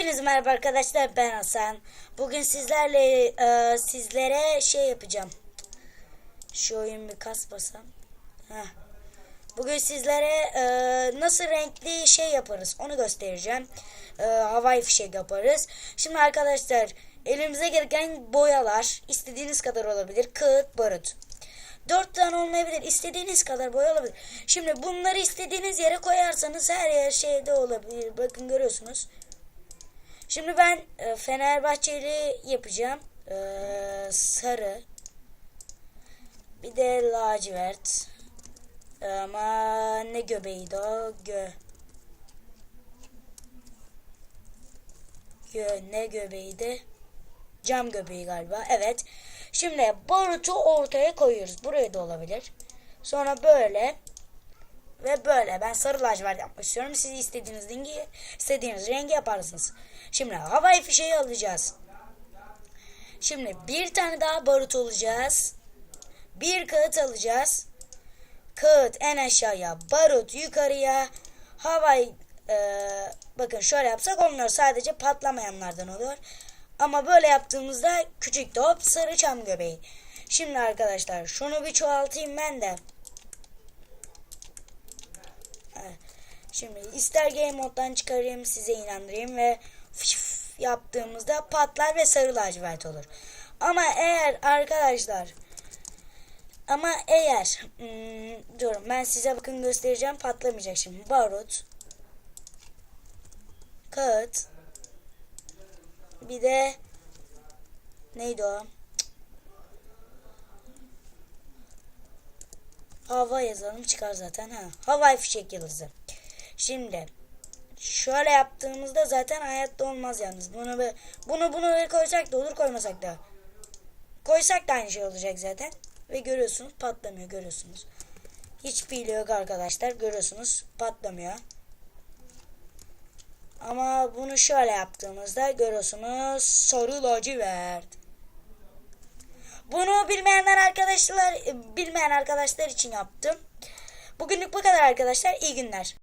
Hepinize merhaba arkadaşlar ben Hasan. Bugün sizlerle e, sizlere şey yapacağım. Şu oyun bir kasmasam. Heh. Bugün sizlere e, nasıl renkli şey yaparız onu göstereceğim. E, havai fişek yaparız. Şimdi arkadaşlar elimize gereken boyalar istediğiniz kadar olabilir. Kağıt, barut. Dört tane olmayabilir. İstediğiniz kadar boya olabilir. Şimdi bunları istediğiniz yere koyarsanız her yer şeyde olabilir. Bakın görüyorsunuz. Şimdi ben e, Fenerbahçeli yapacağım. E, sarı. Bir de lacivert. Ama ne göbeğiydi o? Gö. Gö ne göbeğiydi? Cam göbeği galiba. Evet. Şimdi barutu ortaya koyuyoruz. Buraya da olabilir. Sonra böyle ve böyle. Ben sarı lacivert yapmak istiyorum. Siz istediğiniz rengi, istediğiniz rengi yaparsınız. Şimdi havai fişeği alacağız. Şimdi bir tane daha barut alacağız. Bir kağıt alacağız. Kağıt en aşağıya, barut yukarıya, havai e, bakın şöyle yapsak olmuyor. Sadece patlamayanlardan oluyor. Ama böyle yaptığımızda küçük top sarı çam göbeği. Şimdi arkadaşlar şunu bir çoğaltayım ben de. Evet. Şimdi ister game moddan çıkarayım size inandırayım ve yaptığımızda patlar ve sarı lacivert olur. Ama eğer arkadaşlar ama eğer hmm, diyorum ben size bakın göstereceğim patlamayacak şimdi. Barut kağıt bir de neydi o? Hava yazalım çıkar zaten ha. Havai fişek yıldızı. Şimdi şöyle yaptığımızda zaten hayatta olmaz yalnız. Bunu be- bunu bunu koysak da olur koymasak da. Koysak da aynı şey olacak zaten. Ve görüyorsunuz patlamıyor görüyorsunuz. Hiç pili yok arkadaşlar görüyorsunuz patlamıyor. Ama bunu şöyle yaptığımızda görüyorsunuz sarı lacivert. Bunu bilmeyenler arkadaşlar bilmeyen arkadaşlar için yaptım. Bugünlük bu kadar arkadaşlar. İyi günler.